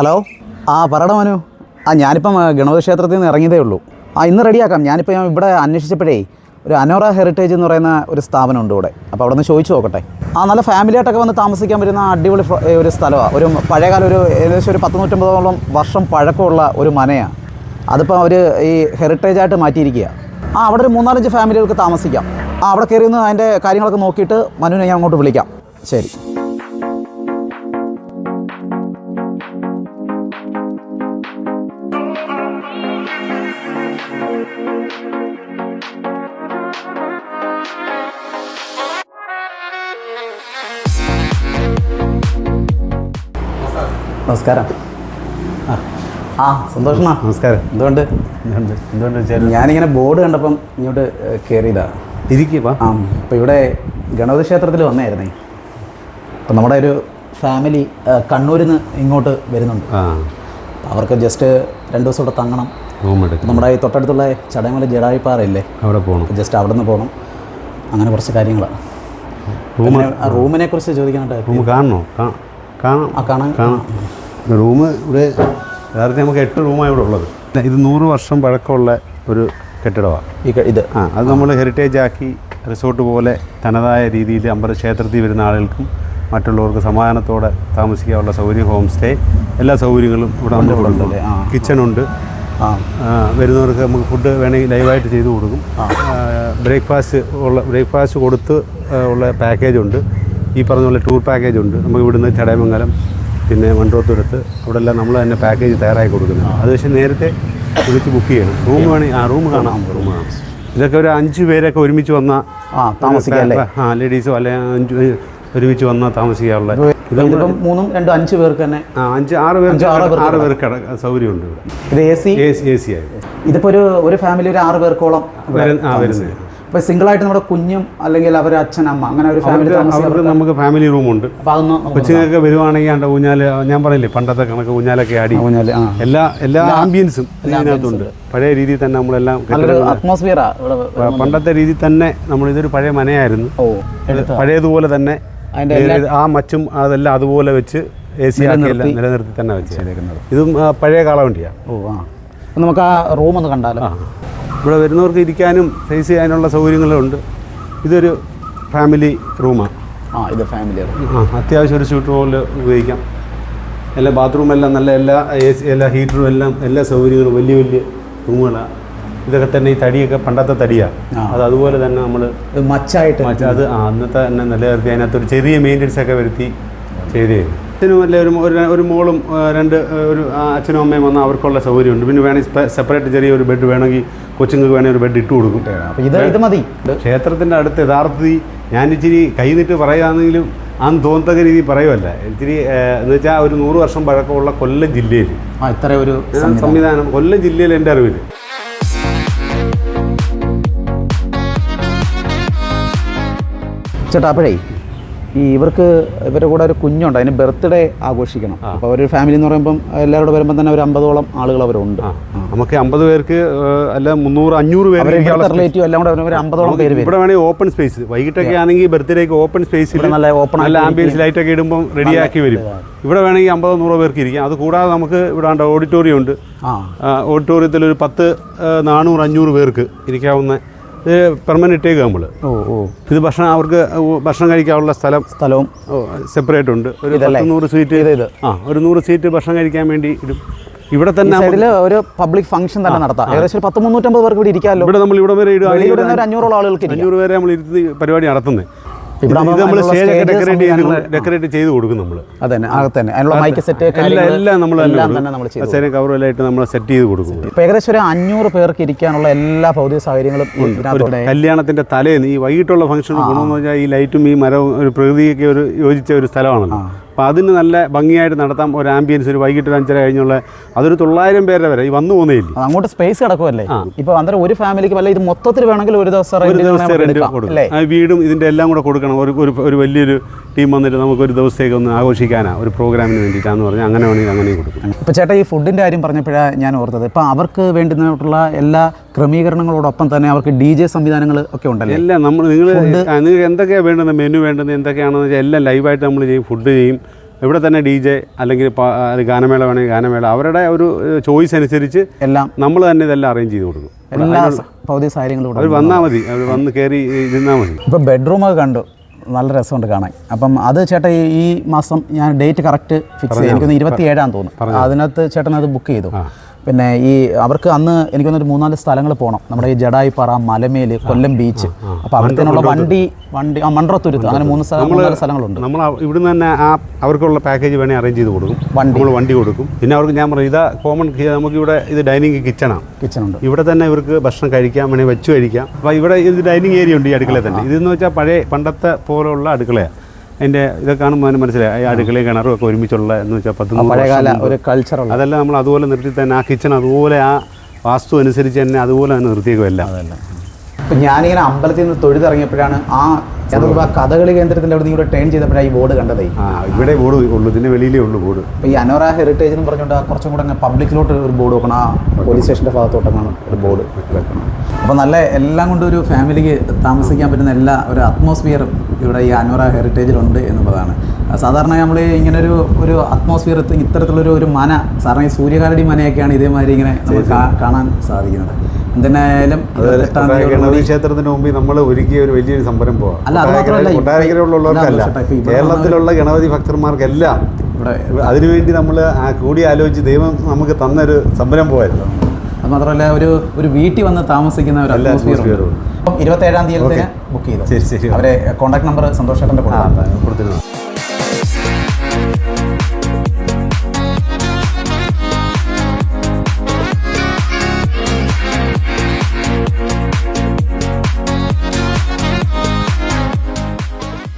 Hello? ആ പറയടാ മനു. ആ ഞാനിപ്പം ഗണപതി ക്ഷേത്രത്തിൽ നിന്ന് ഇറങ്ങിയതേ ഉള്ളൂ. ആ ഇന്ന് റെഡിയാക്കാം. ഞാനിപ്പോൾ ഞാൻ ഇവിടെ അന്വേഷിച്ചപ്പോഴേ ഒരു അനോറ ഹെറിറ്റേജ് എന്ന് പറയുന്ന ഒരു സ്ഥാപനം ഉണ്ട് ഇവിടെ. അപ്പോൾ അവിടെ നിന്ന് ചോദിച്ചു നോക്കട്ടെ. ആ നല്ല ഫാമിലി ആയിട്ടൊക്കെ വന്ന് താമസിക്കാൻ പറ്റുന്ന അടിപൊളി ഒരു സ്ഥലമാണ് ഒരു പഴയകാല ഒരു ഏകദേശം ഒരു പത്ത് നൂറ്റമ്പതോളം വർഷം പഴക്കമുള്ള ഒരു മനയാണ് അതിപ്പോൾ അവർ ഈ ഹെറിറ്റേജ് ആയിട്ട് മാറ്റിയിരിക്കുക ആ അവിടെ ഒരു മൂന്നാലഞ്ച് ഫാമിലികൾക്ക് താമസിക്കാം. ആ അവിടെ കയറി ഒന്ന് അതിന്റെ കാര്യങ്ങളൊക്കെ നോക്കിയിട്ട് മനുവിനെ ഞാൻ അങ്ങോട്ട് വിളിക്കാം. ശരി. നമസ്കാരം. ആ. സന്തോഷം സന്തോഷമാ നമസ്കാരം. എന്തുകൊണ്ട്? എന്തുകൊണ്ട് ഞാനിങ്ങനെ ബോർഡ് കണ്ടപ്പം ഇങ്ങോട്ട് കയറിയതാ ഇരിക്കുക ആ അപ്പോൾ ഇവിടെ ഗണപതി ക്ഷേത്രത്തിൽ വന്നായിരുന്നേ അപ്പം നമ്മുടെ ഒരു ഫാമിലി കണ്ണൂരിൽ നിന്ന് ഇങ്ങോട്ട് വരുന്നുണ്ട്. അവർക്ക് ജസ്റ്റ് രണ്ട് ദിവസം ഇവിടെ തങ്ങണം. നമ്മുടെ ഈ തൊട്ടടുത്തുള്ള ചടയമല ജഡായിപ്പാറയില്ലേ? അവിടെ പോകണം ജസ്റ്റ് അവിടെ നിന്ന് പോകണം അങ്ങനെ കുറച്ച് കാര്യങ്ങളാണ് റൂമിനെ കുറിച്ച് ചോദിക്കാനായിട്ട് റൂം കാണണോ? കാണാം. ആ കാണാൻ കാണാം. റൂം ഇവിടെ യഥാർത്ഥത്തിൽ നമുക്ക് എട്ട് റൂമാണ് ഇവിടെ ഉള്ളത്. ഇത് നൂറ് വർഷം പഴക്കമുള്ള ഒരു കെട്ടിടമാണ് ഈ ഇത്. ആ അത് നമ്മൾ ഹെറിറ്റേജ് ആക്കി റിസോർട്ട് പോലെ തനതായ രീതിയിൽ അമ്പല ക്ഷേത്രത്തിൽ വരുന്ന ആളുകൾക്കും മറ്റുള്ളവർക്ക് സമാധാനത്തോടെ താമസിക്കാനുള്ള സൗകര്യം ഹോം സ്റ്റേ എല്ലാ സൗകര്യങ്ങളും ഇവിടെ നമ്മൾ. കൊടുക്കും. കിച്ചണുണ്ട് വരുന്നവർക്ക് നമുക്ക് ഫുഡ് വേണമെങ്കിൽ ലൈവായിട്ട് ചെയ്തു കൊടുക്കും. ബ്രേക്ക്ഫാസ്റ്റ് ഉള്ള ബ്രേക്ക്ഫാസ്റ്റ് കൊടുത്ത് ഉള്ള പാക്കേജ് ഉണ്ട്. ഈ പറഞ്ഞ പോലെ ടൂർ പാക്കേജ് ഉണ്ട്. നമുക്ക് ഇവിടുന്ന് ചടയമംഗലം പിന്നെ മൺട്രോത്തുരത്ത് അവിടെ എല്ലാം നമ്മൾ തന്നെ പാക്കേജ് തയ്യാറാക്കി കൊടുക്കുന്നത് അത് പക്ഷേ നേരത്തെ വിളിച്ച് ബുക്ക് ചെയ്യണം. റൂം വേണമെങ്കിൽ ആ റൂം കാണാം. റൂം കാണാം ഇതൊക്കെ ഒരു അഞ്ച് പേരൊക്കെ ഒരുമിച്ച് വന്ന ആ താമസിക്കാം അല്ലേ ആ ലേഡീസോ അല്ലെങ്കിൽ അഞ്ച് ഒരുമിച്ച് വന്നാൽ താമസിക്കാനുള്ള ഇതിപ്പം മൂന്നും രണ്ടും അഞ്ച് പേർക്ക് തന്നെ? അഞ്ച് ആറ് പേർക്ക് ആറ് പേർക്ക് സൗകര്യമുണ്ട് ഇത് എ സി എ സി ആയി. ഇതിപ്പോ ഒരു ഒരു ഫാമിലി ഒരു ആറ് പേർക്കോളം ആ വരുന്നത് സിംഗിൾ ആയിട്ട് നമ്മുടെ കുഞ്ഞും അല്ലെങ്കിൽ അവരെ അച്ഛൻ അമ്മ അങ്ങനെ ഒരു ഫാമിലി അവർക്ക് നമുക്ക് ഫാമിലി റൂമുണ്ട് കൊച്ചുങ്ങൾക്ക് വരുവാണെങ്കിൽ ആണ്ട് ഊഞ്ഞാൽ ഞാൻ പറയില്ലേ പണ്ടത്തെ കണക്ക് ഊഞ്ഞാലൊക്കെ ആടി എല്ലാ എല്ലാ ആംബിയൻസും ഇതിനകത്തുണ്ട്. പഴയ രീതിയിൽ തന്നെ നമ്മളെല്ലാം അറ്റ്മോസ്ഫിയറാ പണ്ടത്തെ രീതിയിൽ തന്നെ നമ്മൾ ഇതൊരു പഴയ മനയായിരുന്നു. പഴയതുപോലെ തന്നെ ആ മച്ചും അതെല്ലാം അതുപോലെ വെച്ച് എ സി നിലനിർത്തി. തന്നെ വെച്ചേക്കുന്നത് ഇതും പഴയ കാളവണ്ടിയാണ് ഓ ആ. നമുക്ക് ആ റൂം ഒന്ന് കണ്ടാലോ? ഇവിടെ വരുന്നവർക്ക് ഇരിക്കാനും ഫേസ് ചെയ്യാനുള്ള സൗകര്യങ്ങളുണ്ട് ഇതൊരു ഫാമിലി റൂമാണ് ആ. ഇത് ഫാമിലി ആ അത്യാവശ്യം ഒരു സ്യൂട്ട് പോലെ ഉപയോഗിക്കാം. എല്ലാ ബാത്റൂം എല്ലാം നല്ല എല്ലാ എ സി എല്ലാ ഹീറ്ററും എല്ലാം എല്ലാ സൗകര്യങ്ങളും വലിയ വലിയ റൂമുകളാണ് ഇതൊക്കെ തന്നെ ഈ തടിയൊക്കെ പണ്ടത്തെ തടിയാണ് അത് അതുപോലെ തന്നെ നമ്മൾ മച്ചായിട്ട് അത് ആ അന്നത്തെ തന്നെ നിലനിർത്തി. അതിനകത്ത് ഒരു ചെറിയ മെയിന്റെനൻസ് ഒക്കെ വരുത്തി ചെയ്തേ അച്ഛനും അല്ലെ ഒരു ഒരു- മോളും രണ്ട് ഒരു അച്ഛനും അമ്മയും വന്നാൽ അവർക്കുള്ള സൗകര്യമുണ്ട്. പിന്നെ വേണമെങ്കിൽ സെപ്പറേറ്റ് ചെറിയ ഒരു ബെഡ് വേണമെങ്കിൽ കൊച്ചുങ്ങൾക്ക് വേണമെങ്കിൽ ഒരു ബെഡ് ഇട്ട് കൊടുക്കും. ഇത് ഇത് മതി. ക്ഷേത്രത്തിന്റെ അടുത്ത് യഥാർത്ഥത്തിൽ ഞാൻ ഇച്ചിരി കൈനിട്ട് പറയുകയാണെങ്കിലും അന്ന് തോന്നത്തക്ക രീതി പറയുമല്ല ഇച്ചിരി എന്ന് വെച്ചാൽ ഒരു നൂറ് വർഷം പഴക്കമുള്ള കൊല്ലം ജില്ലയിൽ. ഇത്ര ഒരു സംവിധാനം. കൊല്ലം ജില്ലയിൽ എന്റെ അറിവിൽ ചേട്ടാ അപ്പോഴേ ഈ ഇവർക്ക് ഇവരുടെ കൂടെ ഒരു കുഞ്ഞുണ്ട് അതിന് ബർത്ത്ഡേ ആഘോഷിക്കണം. അപ്പോൾ ഒരു ഫാമിലി എന്ന് പറയുമ്പം എല്ലാവരോട് വരുമ്പോൾ തന്നെ ഒരു അമ്പതോളം ആളുകൾ അവരുണ്ട്. നമുക്ക് അമ്പത് പേർക്ക് അല്ല മുന്നൂറ് അഞ്ഞൂറ് പേര് റിലേറ്റീവ് എല്ലാം കൂടെ ഒരു അമ്പതോളം പേര് ഇവിടെ വേണമെങ്കിൽ ഓപ്പൺ സ്പേസ് വൈകിട്ടൊക്കെ ആണെങ്കിൽ ബർത്ത്ഡേക്ക് ഓപ്പൺ സ്പേസ് നല്ല ഓപ്പൺ നല്ല ആംബിയൻസ് ലൈറ്റൊക്കെ ഇടുമ്പോൾ റെഡിയാക്കി വരും. ഇവിടെ വേണമെങ്കിൽ അമ്പതോ നൂറോ പേർക്ക് ഇരിക്കാം. അത് കൂടാതെ നമുക്ക് ഇവിടെ ഓഡിറ്റോറിയം ഉണ്ട്. ഓഡിറ്റോറിയത്തിൽ ഒരു പത്ത് നാനൂറ് അഞ്ഞൂറ് പേർക്ക് ഇരിക്കാവുന്ന ഇത് പെർമനന്റ് ഇട്ടേക്ക് നമ്മൾ ഓ ഓ. ഇത് ഭക്ഷണം അവർക്ക് ഭക്ഷണം കഴിക്കാനുള്ള സ്ഥലം സ്ഥലവും സെപ്പറേറ്റ് ഉണ്ട്. ഒരു നൂറ് സീറ്റ് ആ ഒരു നൂറ് സീറ്റ് ഭക്ഷണം കഴിക്കാൻ വേണ്ടി ഇടും. ഇവിടെ തന്നെ ഒരു പബ്ലിക് ഫംഗ്ഷൻ തന്നെ നടത്താം. ഏകദേശം പത്ത് മുന്നൂറ്റമ്പത് പേർക്ക് ഇവിടെ ഇരിക്കാമല്ലോ. ഇവിടെ നമ്മൾ ഇവിടെ വരെ അഞ്ഞൂറോളം ആളുകൾക്ക് അഞ്ഞൂറ് പേരെ നമ്മൾ ഇരുത്തി പരിപാടി നടത്തുന്നത് നമ്മൾ സ്റ്റേജ് ഒക്കെ ഡെക്കറേറ്റ് ചെയ്ത് ഡെക്കറേറ്റ് ചെയ്ത് കൊടുക്കും നമ്മൾ അതന്നെ അകത്ത് തന്നെ അതിനുള്ള മൈക്ക് സെറ്റ് എല്ലാം നമ്മൾ തന്നെ എല്ലാം തന്നെ നമ്മൾ ചെയ്യും കവറും നമ്മൾ സെറ്റ് ചെയ്ത് കൊടുക്കും. ഏകദേശം ഒരു അഞ്ഞൂറ് പേർക്ക് ഇരിക്കാനുള്ള എല്ലാ ഭൗതിക സാഹചര്യങ്ങളും കല്യാണത്തിന്റെ തലേന്ന് ഈ വൈകിട്ടുള്ള ഫംഗ്ഷൻ ഗുണമെന്ന് പറഞ്ഞാൽ ഈ ലൈറ്റും ഈ മരവും ഒരു പ്രകൃതിയൊക്കെ ഒരു യോജിച്ച ഒരു സ്ഥലമാണല്ലോ. അപ്പോൾ അതിന് നല്ല ഭംഗിയായിട്ട് നടത്താം ഒരു ആംബിയൻസ് ഒരു വൈകിട്ട് ഒരു അഞ്ചര കഴിഞ്ഞുള്ള അതൊരു തൊള്ളായിരം പേരുടെ വരെ. ഈ വന്നു പോകുന്നേയില്ല അത് അങ്ങോട്ട് സ്പേസ് കിടക്കുമല്ലേ ഇപ്പൊ അന്നേരം ഒരു ഫാമിലിക്ക് വല്ല ഇത് മൊത്തത്തിൽ വേണമെങ്കിൽ ഒരു ദിവസം ഒരു റെന്റ് കൊടുക്കും ആ വീടും ഇതിന്റെ എല്ലാം കൂടെ കൊടുക്കണം. ഒരു ഒരു വലിയൊരു ടീം വന്നിട്ട് നമുക്ക് ഒരു ദിവസത്തേക്ക് ഒന്ന് ആഘോഷിക്കാനാണ് ഒരു പ്രോഗ്രാമിന് വേണ്ടിയിട്ടാന്ന് പറഞ്ഞാൽ അങ്ങനെ വേണമെങ്കിൽ അങ്ങനെയും കൊടുക്കും. അപ്പോൾ ചേട്ടാ ഈ ഫുഡിന്റെ കാര്യം പറഞ്ഞപ്പോഴാണ് ഞാൻ ഓർത്തത്. ഇപ്പോൾ അവർക്ക് വേണ്ടുന്നതായിട്ടുള്ള എല്ലാ ക്രമീകരണങ്ങളോടൊപ്പം തന്നെ അവർക്ക് ഡി ജെ സംവിധാനങ്ങൾ ഒക്കെ ഉണ്ടല്ലോ? എല്ലാം നമ്മൾ നിങ്ങൾ നിങ്ങൾക്ക് എന്തൊക്കെയാണ് വേണ്ടത് മെനു വേണ്ടത് എന്തൊക്കെയാണെന്ന് വെച്ചാൽ എല്ലാം ലൈവായിട്ട് നമ്മൾ ചെയ്യും ഫുഡ് ചെയ്യും. ഇവിടെ തന്നെ ഡി ജെ അല്ലെങ്കിൽ ഗാനമേള വേണമെങ്കിൽ ഗാനമേള അവരുടെ ഒരു ചോയ്സ് അനുസരിച്ച് എല്ലാം. നമ്മൾ തന്നെ ഇതെല്ലാം അറേഞ്ച് ചെയ്ത് കൊടുക്കും. എല്ലാ ഭൗതിക സാഹചര്യങ്ങളും അവർ വന്നാൽ മതി അവർ വന്ന് കയറി ഇരുന്നാൽ മതി. ഇപ്പോൾ ബെഡ്റൂമൊക്കെ കണ്ടു. നല്ല രസമുണ്ട് കാണാൻ. അപ്പം അത് ചേട്ടൻ ഈ- മാസം ഞാൻ ഡേറ്റ് കറക്റ്റ് ഫിക്സ് ചെയ്തു. എനിക്കൊന്ന് ഇരുപത്തി ഏഴാന്ന് തോന്നുന്നു. അതിനകത്ത് ചേട്ടൻ അത് ബുക്ക് ചെയ്തു പിന്നെ ഈ അവർക്ക് അന്ന് എനിക്ക് തോന്നുന്നു മൂന്നാൽ സ്ഥലങ്ങൾ പോകണം നമ്മുടെ ഈ ജഡായിപ്പാറ മലമേൽ കൊല്ലം ബീച്ച്. അപ്പോൾ അവിടത്തേനുള്ള വണ്ടി വണ്ടി ആ മൺറത്തുരുത്ത് അങ്ങനെ മൂന്ന് സ്ഥലം സ്ഥലങ്ങളുണ്ട്. നമ്മൾ ഇവിടുന്ന് തന്നെ ആ അവർക്കുള്ള പാക്കേജ് വേണേൽ അറേഞ്ച് ചെയ്ത് കൊടുക്കും. വണ്ടി. നമ്മൾ വണ്ടി കൊടുക്കും. പിന്നെ അവർക്ക് ഞാൻ പറയും ഇതാ കോമൺ നമുക്ക് ഇവിടെ ഇത് ഡൈനിങ് കിച്ചണാണ് കിച്ചണുണ്ട് ഇവിടെ തന്നെ ഇവർക്ക് ഭക്ഷണം കഴിക്കാം വേണമെങ്കിൽ വെച്ച് കഴിക്കാം. അപ്പോൾ ഇവിടെ ഇത് ഡൈനിങ് ഏരിയ ഉണ്ട് ഈ അടുക്കളയിൽ തന്നെ. ഇതെന്ന് വെച്ചാൽ പഴയ പണ്ടത്തെ പോലുള്ള അടുക്കളയാണ് അതിന്റെ ഇതൊക്കെ കാണുമ്പോൾ അതിന് മനസ്സിലായി. ഈ അടുക്കളയും കിണറും ഒക്കെ ഒരുമിച്ചുള്ള എന്ന് വെച്ചാൽ പത്ത്. ഒരു കൾച്ചറുള്ള അതെല്ലാം നമ്മൾ അതുപോലെ നിർത്തി തന്നെ ആ കിച്ചൺ അതുപോലെ ആ വാസ്തു അനുസരിച്ച് തന്നെ അതുപോലെ തന്നെ നിർത്തിയേക്കും ഇപ്പം ഞാനിങ്ങനെ അമ്പലത്തിൽ നിന്ന് തൊഴുതിറങ്ങിയപ്പോഴാണ് ആ കഥകളി കേന്ദ്രത്തിന്റെ അവിടെ നിന്ന് ടേൺ ചെയ്തപ്പോഴാണ് ഈ ബോർഡ് കണ്ടത്. ഇവിടെ ബോർഡ് ഉള്ളൂ ഇതിന്റെ വെളിയിലേ ഉള്ളൂ ബോർഡ്. അപ്പോൾ ഈ അനോറ ഹെറിറ്റേജ് എന്ന് പറഞ്ഞുകൊണ്ട് ആ കുറച്ചും കൂടെ അങ്ങ് പബ്ലിക്കിലോട്ട് ഒരു ബോർഡ് വെക്കണം. ആ പോലീസ് സ്റ്റേഷന്റെ ഭാഗത്തോട്ടാണ് ഒരു ബോർഡ് വെക്കണം. അപ്പോൾ നല്ല എല്ലാം കൊണ്ടും ഒരു ഫാമിലിക്ക് താമസിക്കാൻ പറ്റുന്ന എല്ലാ ഒരു അറ്റ്മോസ്ഫിയറും ഇവിടെ ഈ അനോറ ഹെറിറ്റേജിലുണ്ട് എന്നുള്ളതാണ്. സാധാരണ നമ്മൾ ഇങ്ങനെ ഒരു ഒരു അറ്റ്മോസ്ഫിയർ ഇത്തരത്തിലൊരു ഒരു മന ഈ സൂര്യകാലടി മനയൊക്കെയാണ് ഇതേമാതിരി ഇങ്ങനെ കാണാൻ സാധിക്കുന്നത്. എന്തിനായാലും ക്ഷേത്രത്തിന് മുമ്പിൽ നമ്മൾ ഒരുക്കിയ ഒരു വലിയൊരു സംരംഭമാണ് ഇവിടെ കേരളത്തിലുള്ള ഗണപതി ഭക്തന്മാർക്കെല്ലാം ഇവിടെ അതിനുവേണ്ടി നമ്മൾ കൂടി ആലോചിച്ച് ദൈവം നമുക്ക് തന്നൊരു സംരംഭമായിരുന്നു. അത് മാത്രമല്ല ഒരു ഒരു വീട്ടിൽ വന്ന് താമസിക്കുന്ന ഒരു അറ്റ്മോസ്ഫിയർ ഇരുപത്തേഴാം തീയതി ബുക്ക് ചെയ്തു? ശരി ശരി. അവരെ കോൺടാക്ട് നമ്പർ സന്തോഷേട്ടന്റെ കൊടുത്തിരുന്നു?